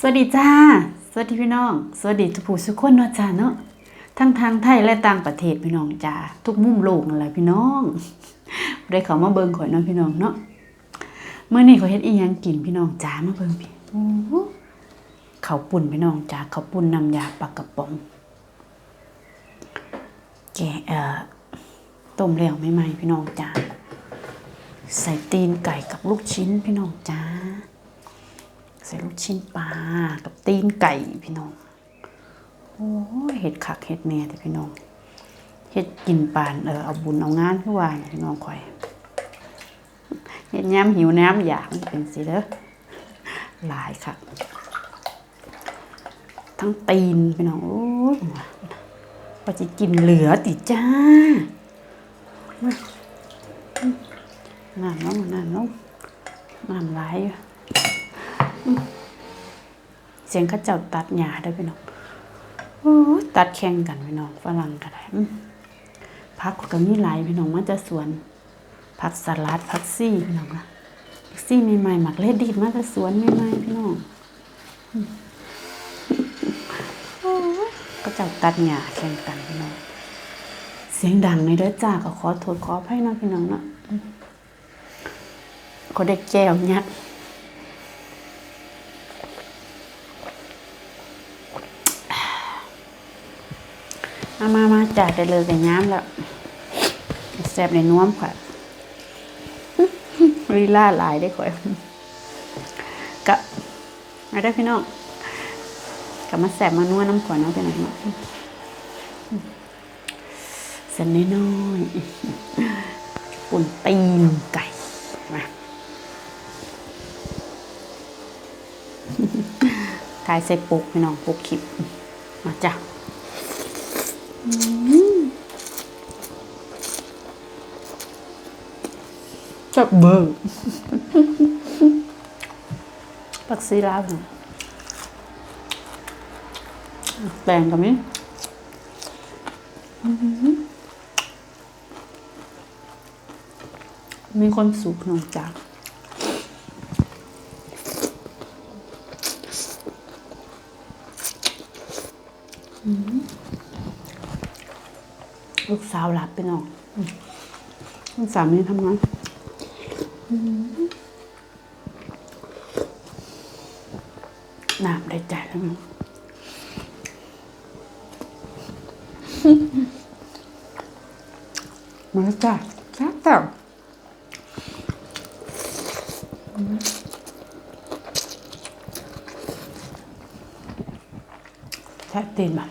สวัสดีจ้า สวัสดีพี่น้อง สวัสดีทุกผู้ทุกคนเนาะจ้าเนาะ ทั้งทางไทยและต่างประเทศพี่น้องจ้า ทุกมุมโลกนั่นแหละพี่น้อง ได้เขามาเบิ่งข่อยเนาะพี่น้องเนาะเมื่อนี้เขาเฮ็ดอีหยังกินพี่น้องจ้ามาเบิ่งพี่โอ้โหข้าปุ่นพี่น้องจ้าเขาปุ่นนำยาปลากระป๋อง แกเอ่อต้มแล้วใหม่ๆพี่น้องจ้า ใส่ตีนไก่กับลูกชิ้นพี่น้องจ้า ใส่ลูกชิ้นปลากับตีนไก่พี่น้องโอ้เห็ดคักเห็ดแม่แต่พี่น้องเห็ดกินปานเออเอาบุญเอางานคือว่านพี่น้องคอยเห็ดย้ำหิวน้ำอยากมันเป็นสิเด้อหลายค่ะ ทั้งตีนพี่น้องโอ้ยว่าจะกินเหลือติจ้าน้ำน้องน้ำน้องน้ำไหลายอยู่ เสียงข้าเจ้าตัดหญ้าได้พี่น้องโอ้ตัดแข่งกันพี่น้องฝรั่งก็ได้ผักก็มีหลายพี่น้องมาจะสวน ผักสลัดผักซี่พี่น้องนะผักซี่ใหม่ๆหมักเลดดีดมาจะสวนใหม่ๆพี่น้องก็เจ้าตัดหญ้าแข่งกันพี่น้องเสียงดังในเด้อจ้าก็ขอโทษขออภัยนะพี่น้องเนาะอืมก็ได้แก้วยักษ์ มามามาจ่ายได้เลยกับย้ำแล้วแซ่บในน้วมค่ะลีล่าหลายได้ข่อยกะมาได้พี่น้องกลับมาแซ่บมานัวน้ำขวานเอาไปไหนมาเส้นน้อยๆปุ่นตีนไก่มาถ่ายใส่ปุกพี่น้องปุกคลิปมาจ้ะ จับเบอร์ปักซีลาวเนี่ยแปลงกับนี้มีคนสูบขนมจาก สาวหลับไปน้องอืมลูกสาม่ได้ทำงานน้ำได้ใจแล้วมั้งมาจ้าจ้าจ้าแท้ตีนมา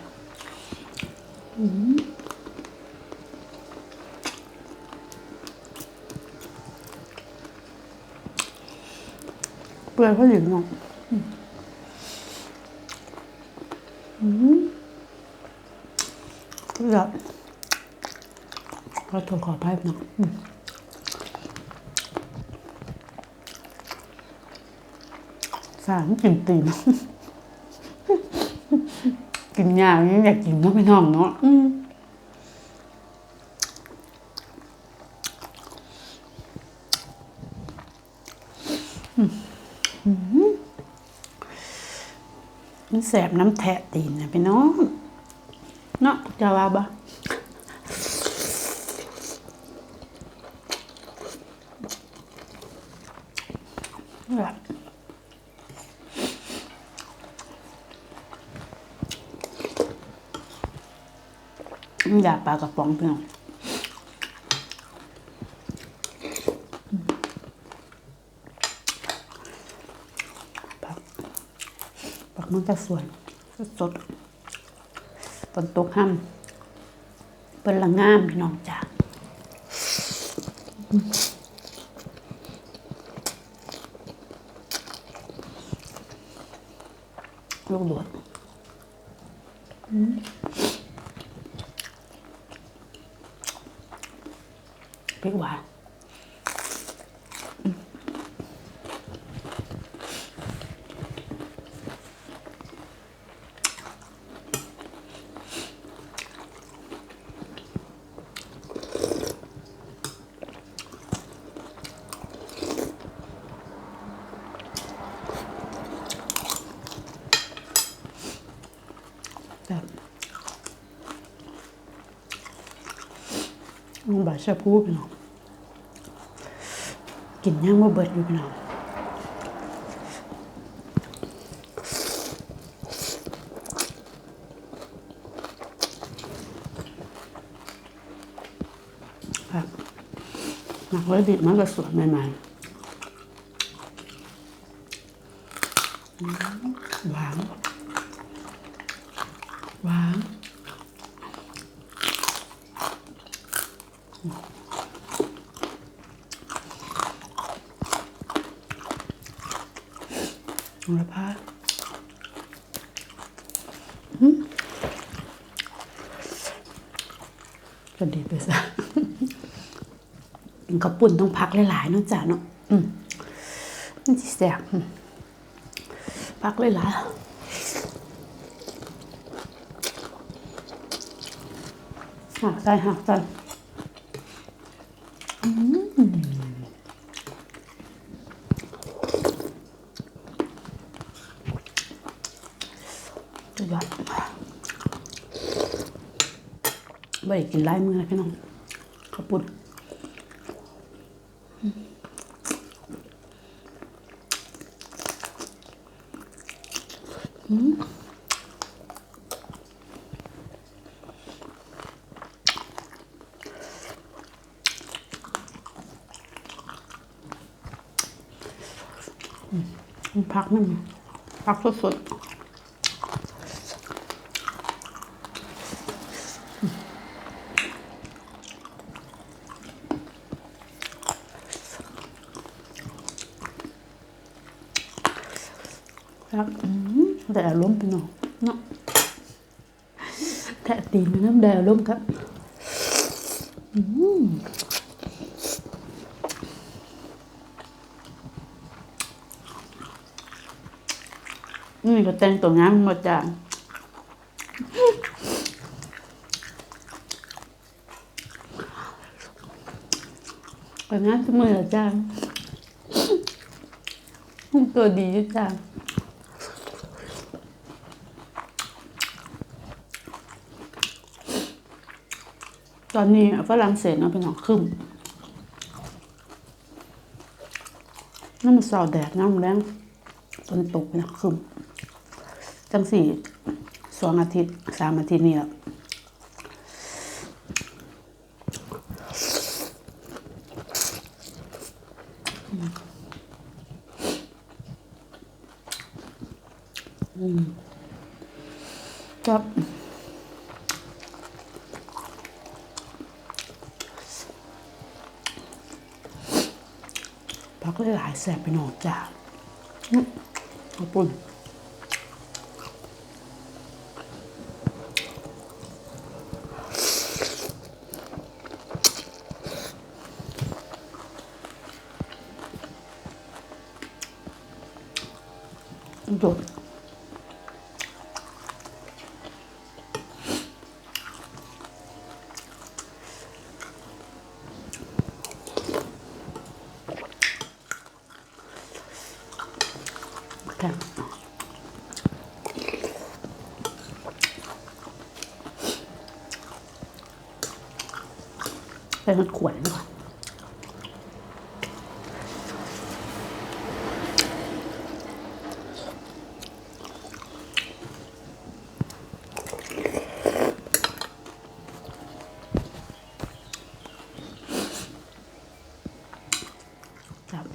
อืม เปลือยเขาหลิงเนาะก็จะขอโทษขออภัยหน่อยอืมสารกินตีนกินยาอย่างนี้อยากกินเนาะพี่น้องเนาะอืมอืมอืม มันแสบน้ำแทะตีนนะพี่น้องเนาะจะว่าบ่แบบอยากปลากระป๋องเพียงปักปัก มันจะสวยสดๆฝนตกห้ำเป็นละงามพี่น้องจ้าลูกหลวดพริกหวาน เสื้อผู้พี่น้องกินย่างว่าเบิดอยู่พี่น้องครับหนักไว้ดิบมันก็สวยใหม่ๆอืมหวานหวาน โหระพาอืม กระเด็ดไปซะกินข้าวปุ่นต้องพักหลายๆนอกจากเนาะอืมมันจะแสบพักหลายๆหักใจหักใจสุดยอด ได้กินไล่มือนะพี่น้องข้าวปุ่นมันพักนั่นพักสดๆ รับอืมแต่อารมณ์เป็นหนอเนาะแต่ตีนมันน้ำแดงอารมณ์ครับนี่ก็แต่งตัวงามหมดจ้ะแต่งานทุกมือเหรอจ้าตัวดีอยู่จ้า ตอนนี้ฝรั่งเศสเนาะเป็นหนองขึ้นน้ำมันสาวแดดน้ำแรงฝนตกเป็นะขึ้นจังสี่สองอาทิตย์สามอาทิตย์นี่แหละอืมครับ พักหลายๆแสบไปหนอกจ้าอื้อขอบคุณ ค่ะเป็นขวนดีกว่า ครับ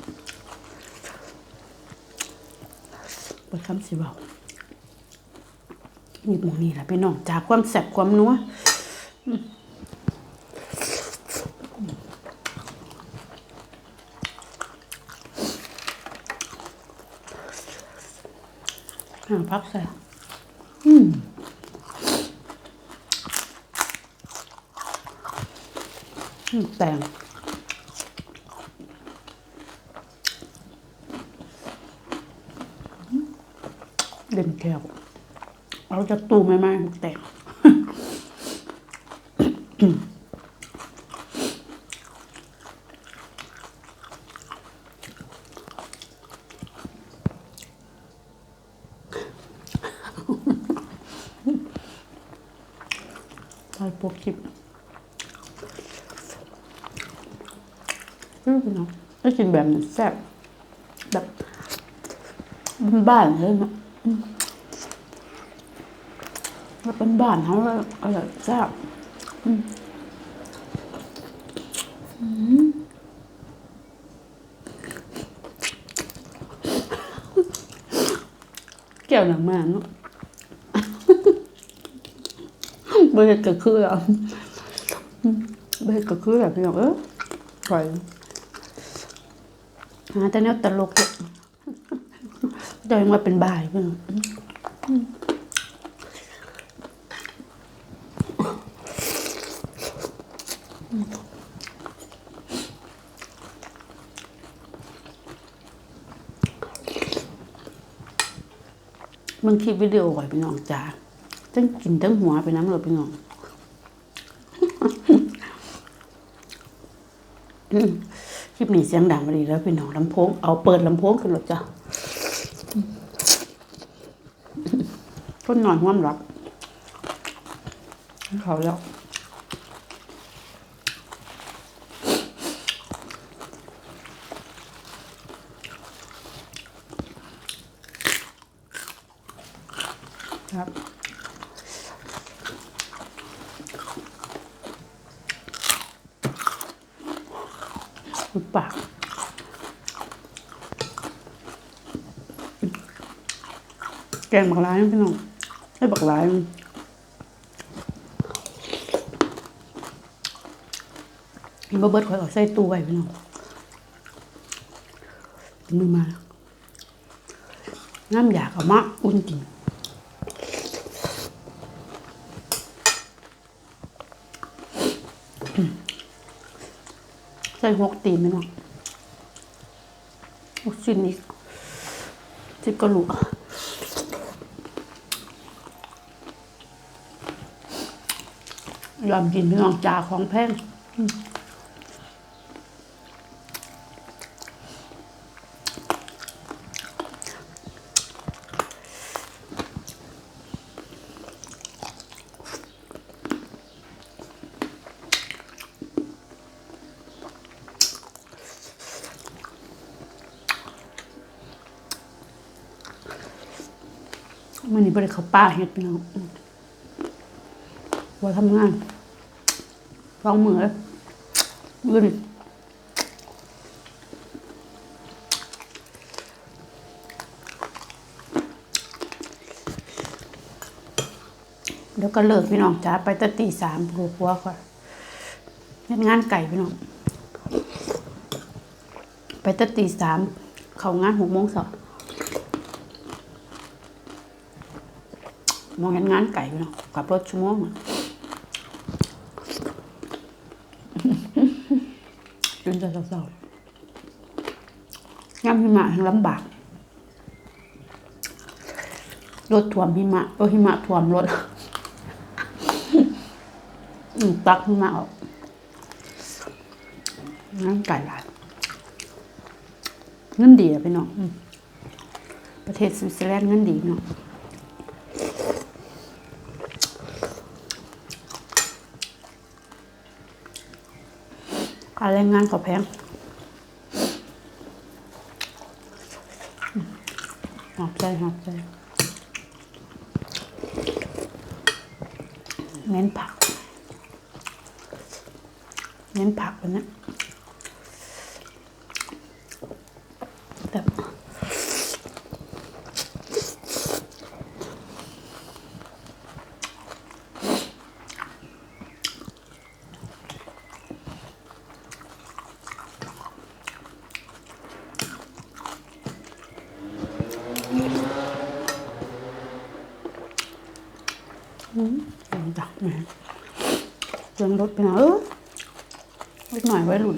เปิดคำสิเบานี่หมองนี่แหละพี่น้องจากความแสบความนัวอ่าพักใส่อืมแตง เด่นแก้วเรา จะตูไม่ไหม่แตกใช่พวกคลิปอืมเน้องได้กินแบบนี้แซ่บแบบบ้านๆเลยเนาะ เป็นบ้านเขาเลยอร่อยแซ่บอืมอืมแก้วหนังมาเนาะเบยก็คืออะเบยก็คือแบบพี่น้องเออปล่อยหาแต่แนวตลกเนี่ยเดี๋ยวยังมาเป็นบ่ายพี่น้อง มึงคลิปวิดีโอไว้พี่น้องจ้าทั้งกินทั้งหัวไปน้ำเลยพี่น้องคลิปนี้เสียงดังมาดีแล้วพี่น้องลำโพงเอาเปิดลำโพงขึ้นหรอจ้ะคนนอนห้วมรับเขาแล้ว อุดปากแกงบักร้ายพี่น้องให้บักร้ายมันบ่เบิดคอยเอาใส่ตู้ไว้พี่น้องมือมาน้ำอยากเอามาอุ่นกิน ส่หกตีนไหมเนาะชิ้นอีกสิบกระหลูกยอมกินพี่น้องจ่าของแพง เขาป้าเห็ดพี่น้องว่าทำงานฟองมือเลยมือนี่เดี๋ยวก็เลิกพี่น้องจ้าไปตั้งตีสามผัวผัวก่อนเฮ็ดงานไก่พี่น้อง ไปตั้งตีสาม เข้างานหกโมงสอง มองเห็นงานไก่พี่น้องขับรถชั่วโมงอะจนจะเศร้าๆงามหิมะทั้งลำบาก รถท่วมหิมะโอ้หิมะท่วมรถอืมตักหิมะออกน้ำไก่หลายเงินดีอะพี่น้องอืมประเทศสวิตเซอร์แลนด์เงินดีเนาะ รงงานก็แพงหอบใจหอบใจเน้นผัก เน้นผักวันนี้แบบ ดักแม่เครื่องรถไปนะเออเล็กหน่อยไว้หลุน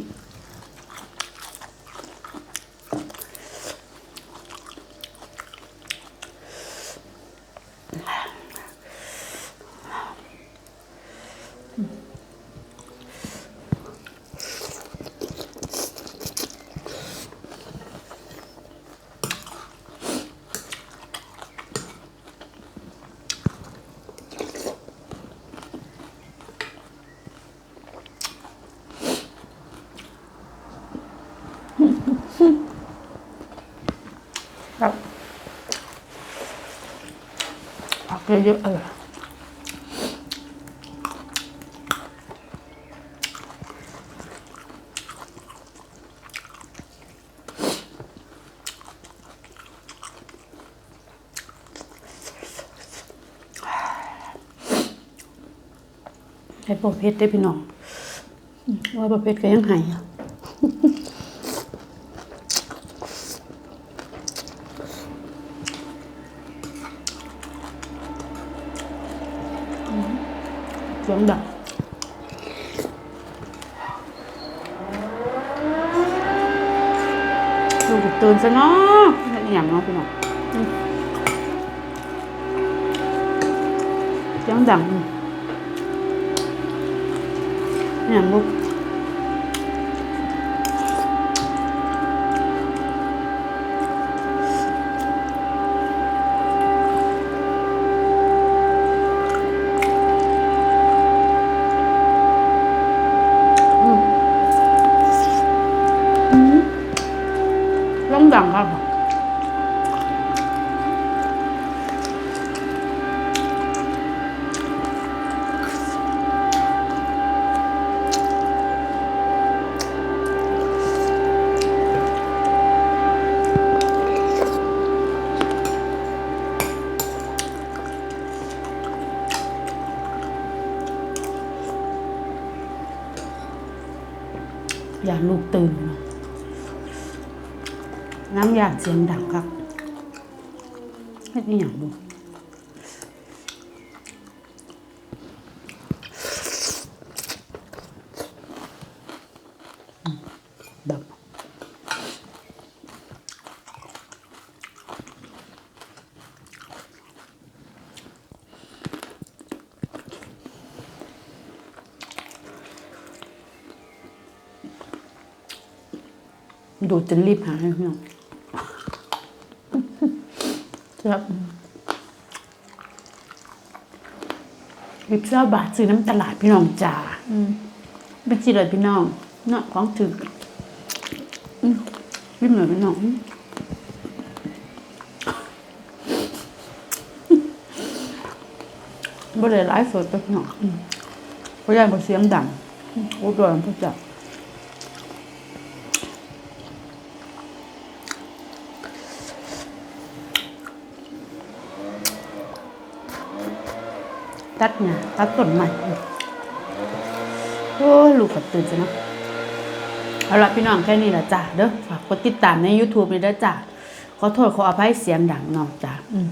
ครับผักเยอะๆเลยไอ้ประเชรได้พี่น้องว่าประเภทก็ยังหายอะ เสียงดังลูกตื่นซะเนาะอย่างเนาะพี่น้องเสียงดังอืมนี่อย่างลูก อย่าลูกตื่นนะน้ำยาเสียงดังครับไม่มีอย่างดูอืมดับ ดูดจนรีบหาให้พี่น้องครับวิบเศร้าบาทซื้อน้ำตลาดพี่น้องจ่าอืมเป็นจีเลยพี่น้องเนาะของถึกอืมวิบเหมือนพี่น้องบ่ได้ไลฟ์สดไปพี่น้องอืมเพราะยายบ่เสียงดังอืมโอ้ตัวมันพ่อจับ ตัดเนี่ยตัดต้นใหม่โอ้ยลูกกับตื่นจ้ะเนาะเอาละพี่น้องแค่นี้ละจ้ะเด้อฝากกดติดตามใน YouTube นี่เด้อจ้ะขอโทษขออภัยเสียงดังน้องจ้ะอืม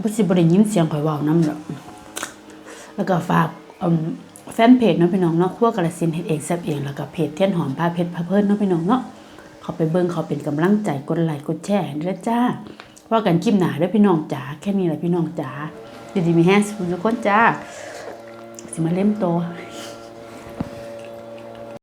บ่สิบ่ได้ยินเสียงข่อยเว้านำดอกแล้วก็ฝากอืมแฟนเพจเนาะพี่น้องเนาะครัวกระสินเฮ็ดเองแซ่บเองแล้วก็เพจเทียนหอมพาเพชรพาเพิ่นเนาะพี่น้องเนาะเขาไปเบิ่งเขาเป็นกำลังใจกดไลค์กดแชร์ให้เด้อจ้าว่ากันคลิปหน้าเด้อพี่น้องจ๋าแค่นี้แหละพี่น้องจ๋า ดีๆมีแฮงสุขทุกคนจ้า สิมาเล่มโต